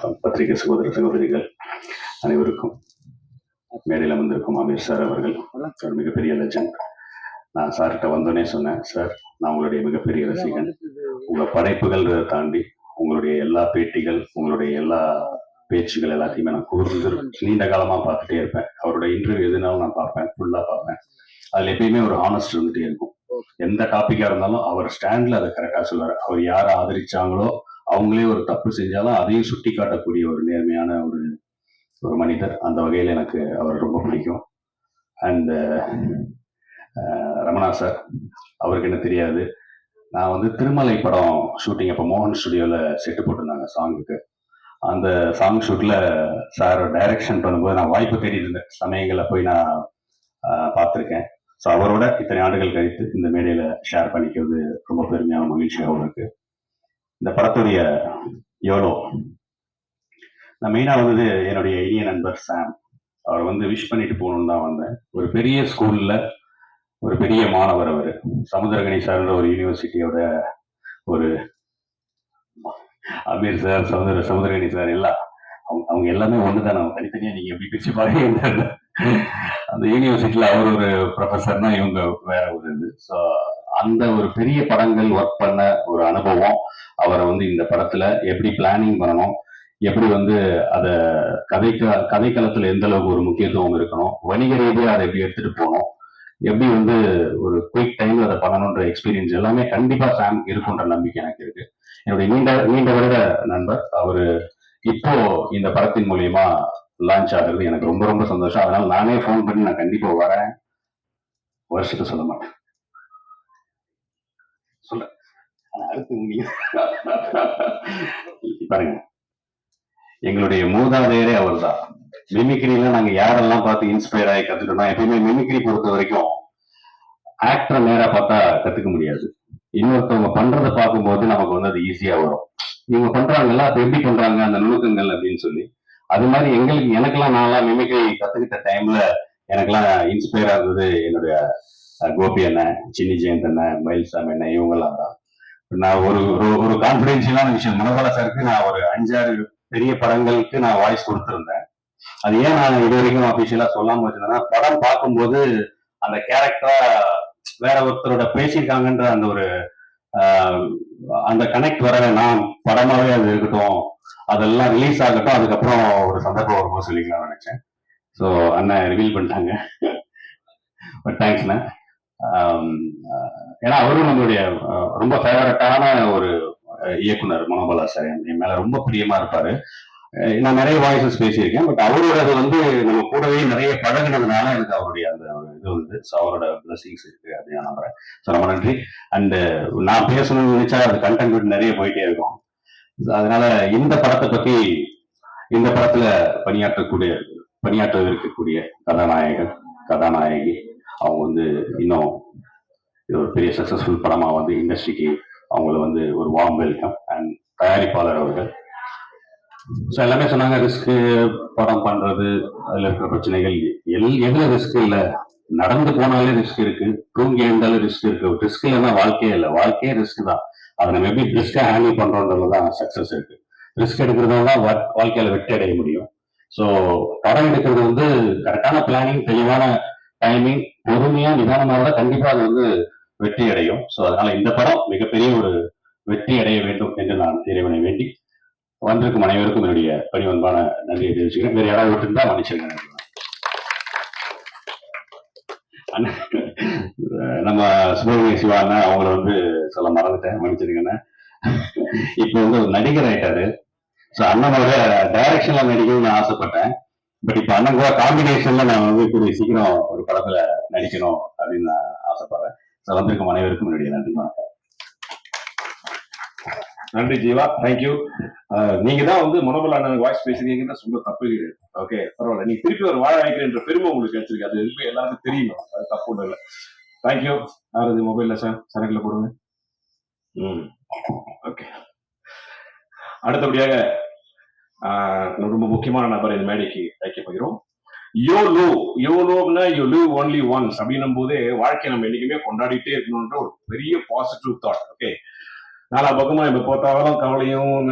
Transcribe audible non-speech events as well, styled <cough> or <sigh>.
வணக்கம். பத்திரிகை சகோதர சகோதரிகள் அனைவருக்கும். மேடையில் வந்திருக்கும் அமீர் சார் அவர்கள். ஒரு மிகப்பெரிய லட்சன் நான் சார்கிட்ட வந்தோடனே சொன்னேன் சார் நான் உங்களுடைய மிகப்பெரிய ரசிகன். உங்கள் படைப்புகள் தாண்டி உங்களுடைய எல்லா பேட்டிகள் உங்களுடைய எல்லா பேச்சுகள் எல்லாத்தையுமே நான் கூர்ந்து நீண்ட காலமாக பார்த்துட்டே இருப்பேன். அவரோட இன்டர்வியூ எதுனாலும் நான் பார்ப்பேன் ஃபுல்லாக பார்ப்பேன். அதில் எப்பயுமே ஒரு ஹானஸ்ட் இருந்துகிட்டே இருக்கும். எந்த டாப்பிக்காக இருந்தாலும் அவர் ஸ்டாண்டில் அதை கரெக்டாக சொல்லுவார். அவர் யாரை ஆதரிச்சாங்களோ அவங்களே ஒரு தப்பு செஞ்சாலும் அதையும் சுட்டி காட்டக்கூடிய ஒரு நேர்மையான ஒரு ஒரு மனிதர். அந்த வகையில் எனக்கு அவர் ரொம்ப பிடிக்கும். அண்ட் ரமணா சார் அவருக்கு என்ன தெரியாது. நான் வந்து திருமலை படம் ஷூட்டிங் அப்போ மோகன் ஸ்டுடியோவில் செட்டு போட்டிருந்தாங்க சாங்குக்கு அந்த சாங் ஷூட்டில் சார் டைரக்ஷன் பண்ணும்போது நான் வாய்ப்பு தேடிட்டு இருந்தேன். சமயங்களில் போய் நான் பார்த்துருக்கேன். ஸோ அவரோட இத்தனை ஆண்டுகள் கழித்து இந்த மேடையில் ஷேர் பண்ணிக்கிறது ரொம்ப பெருமையான மகிழ்ச்சியாகவும் இருக்குது இந்த படத்துடைய யோலோ நான் மெயினாக வந்தது என்னுடைய இனிய நண்பர் சாம் அவர் வந்து விஷ் பண்ணிட்டு போகணுன்னு தான் வந்தேன். ஒரு பெரிய ஸ்கூல்ல ஒரு பெரிய மாணவர் அவர். சமுதிரகணி சார்ன்ற ஒரு யூனிவர்சிட்டியோட ஒரு அமீர் சார் சமுதிர சமுதிரகணி சார் எல்லாம். அவங்க அவங்க எல்லாமே ஒன்று தான் அவங்க தனித்தனியாக நீங்கள் எப்படி பிரிச்சு பாருங்க அந்த யூனிவர்சிட்டியில் அவர் ஒரு ப்ரொஃபஸர்னா இவங்க வேற ஒரு இது. ஸோ அந்த ஒரு பெரிய படங்கள் ஒர்க் பண்ண ஒரு அனுபவம். அவரை வந்து இந்த படத்துல எப்படி பிளானிங் பண்ணணும் எப்படி வந்து அதை கதைக்க கதைக்களத்துல எந்த அளவுக்கு ஒரு முக்கியத்துவம் இருக்கணும் வணிக ரீதியாக அதை எப்படி எடுத்துட்டு போகணும் எப்படி வந்து ஒரு குயிக் டைம்ல அதை பண்ணணுன்ற எக்ஸ்பீரியன்ஸ் எல்லாமே கண்டிப்பா சாம் இருக்குன்ற நம்பிக்கை எனக்கு இருக்கு. என்னுடைய நீண்ட நீண்ட வருட நண்பர் அவரு இப்போ இந்த படத்தின் மூலியமா லான்ச் ஆகுறது எனக்கு ரொம்ப ரொம்ப சந்தோஷம். அதனால நானே ஃபோன் பண்ணி நான் கண்டிப்பா வரேன். வருஷத்தை சொல்ல மாட்டேன். சொல்ல. அடுத்து நீங்க <laughs> பாருங்க. எங்களுடைய மூதாதையரே அவர்தான். மிமிக்ரில நாங்க யாரெல்லாம் பார்த்து இன்ஸ்பயர் ஆகி கத்துக்கிட்டோம் எப்பயுமே மிமிக்ரி பொறுத்த வரைக்கும் ஆக்டர் நேரா பார்த்தா கத்துக்க முடியாது. இன்னொருத்தவங்க பண்றதை பார்க்கும்போது நமக்கு வந்து அது ஈஸியா வரும். இவங்க பண்றாங்கல்ல அது எப்படி பண்றாங்க அந்த நுணுக்கங்கள் அப்படின்னு சொல்லி. அது மாதிரி எங்களுக்கு எனக்கெல்லாம் நான்லாம் மிமிக்ரி கத்துக்கிட்ட டைம்ல எனக்கெல்லாம் இன்ஸ்பயர் ஆகுது என்னுடைய கோபி அண்ணன் சின்னி ஜெயந்த் அண்ணன் மயில்சாமி அண்ணன் இவங்கெல்லாம் தான். நான் ஒரு ஒரு- ஒரு கான்பிடென்ஷியலான விஷயம். மனோகலா சாருக்கு நான் ஒரு அஞ்சாறு பெரிய படங்களுக்கு நான் வாய்ஸ் கொடுத்துருந்தேன். அது ஏன் நான் இது வரைக்கும் அபிஷியலா சொல்லாம வச்சிருந்தேன்னா படம் பார்க்கும்போது அந்த கேரக்டரா வேற ஒருத்தரோட பேசியிருக்காங்கன்ற அந்த ஒரு ஆஹ், அந்த கனெக்ட் வர வேணாம் படமாவே அது இருக்கட்டும் அதெல்லாம் ரிலீஸ் ஆகட்டும் அதுக்கப்புறம் ஒரு சந்தர்ப்பம் வரும்போது சொல்லிக்கலாம்னு நினைச்சேன். ஸோ அண்ணன் ரிவீல் பண்ணிட்டாங்க. பட் தேங்க்ஸ்ண்ணா ஏன்னா அவரும் நம்மளுடைய ரொம்ப ஃபேவரட்டான ஒரு இயக்குனர் மனோபலா சார். என் மேல ரொம்ப பிரியமா இருப்பாரு. நான் நிறைய வாய்ஸஸ் பேசியிருக்கேன் பட் அவரோடது வந்து நம்ம கூடவே நிறைய பழகுனதுனால எனக்கு அவருடைய அந்த இது வந்து ஸோ அவரோட பிளஸிங்ஸ் இருக்கு அப்படின்னு நான் நம்புறேன். ஸோ ரொம்ப நன்றி. அண்ட் நான் பேசணும்னு நினைச்சா அது கண்டென்ட் விட்டு நிறைய போயிட்டே இருக்கும். அதனால இந்த படத்தை பத்தி இந்த படத்துல பணியாற்றக்கூடிய பணியாற்ற இருக்கக்கூடிய கதாநாயகன் கதாநாயகி அவங்க வந்து இன்னும் இது ஒரு பெரிய சக்சஸ்ஃபுல் படமா வந்து இண்டஸ்ட்ரிக்கு அவங்கள வந்து ஒரு வார்ம் வெல்கம் அண்ட் தயாரிப்பாளர் அவர்கள். ஸோ எல்லாமே சொன்னாங்க ரிஸ்க்கு படம் பண்றது அதுல இருக்கிற பிரச்சனைகள் எல் எதில் ரிஸ்க் இல்ல? நடந்து போனாலே ரிஸ்க் இருக்கு தூங்கி எழுந்தாலும் ரிஸ்க் இருக்கு. ரிஸ்க் இல்லைன்னா வாழ்க்கையே இல்லை. வாழ்க்கையே ரிஸ்க் தான். அதை நம்ம எப்படி ரிஸ்கா ஹேண்டில் பண்றோன்றது தான் சக்சஸ் இருக்கு. ரிஸ்க் எடுக்கிறதால தான் வாழ்க்கையில் வாழ்க்கையில வெற்றி அடைய முடியும். ஸோ படம் எடுக்கிறது வந்து கரெக்டான பிளானிங் தெளிவான டைமிங் பொறுமையா நிதானமாக இருந்தா கண்டிப்பா அது வந்து வெற்றி அடையும் ஸோ அதனால இந்த படம் மிகப்பெரிய ஒரு வெற்றி அடைய வேண்டும் என்று நான் இறைவனை வேண்டி வந்திருக்கும் அனைவருக்கும் என்னுடைய பணிவன்பான நன்றியை தெரிவிச்சுக்கிறேன். வேற யாராவது விட்டுருந்தா மன்னிச்சிருக்கேன் நம்ம சுப்பிரமணிய சிவாண்ணா அவங்கள வந்து சொல்ல மறந்துட்டேன். மன்னிச்சிருக்கேன் இப்போ வந்து ஒரு நடிகர் ஆயிட்டாரு. ஸோ அண்ணனோட டைரக்ஷன்ல நடிக்கணும்னு ஆசைப்பட்டேன். பட் இப்போ அண்ணன் கூட காம்பினேஷன்ல நான் வந்து கூடிய சீக்கிரம் ஒரு படத்துல நடிக்கணும் அப்படின்னு நான் ஆசைப்படுறேன். ஸோ வந்திருக்கும் அனைவருக்கும் என்னுடைய நன்றி வணக்கம். நன்றி ஜீவா. தேங்க்யூ நீங்க தான் வந்து மனோபல அண்ணனுக்கு வாய்ஸ் பேசுறீங்கன்னா ரொம்ப தப்பு. கிடையாது ஓகே பரவாயில்ல. நீங்க திருப்பி ஒரு வாழ வைக்கிறன்ற பெருமை உங்களுக்கு கிடைச்சிருக்கு. அது எதுவுமே எல்லாருக்கும் தெரியணும் அது தப்பு ஒன்றும் இல்லை. தேங்க்யூ யாரது மொபைல்ல சார் சரக்குல போடுங்க. ம். ஓகே அடுத்தபடியாக ரொம்ப முக்கியமான நபர் இந்த மேடைக்கு வைக்க போகிறோம். யோ யோலோன்னா யூ லிவ் ஒன்லி ஒன்ஸ் அப்படின்னும் போதே வாழ்க்கையை நம்ம என்னைக்குமே கொண்டாடிட்டே இருக்கணும்ன்ற ஒரு பெரிய பாசிட்டிவ் தாட் ஓகே நாலா பக்கமா இப்ப பார்த்தாலும் கவலையும்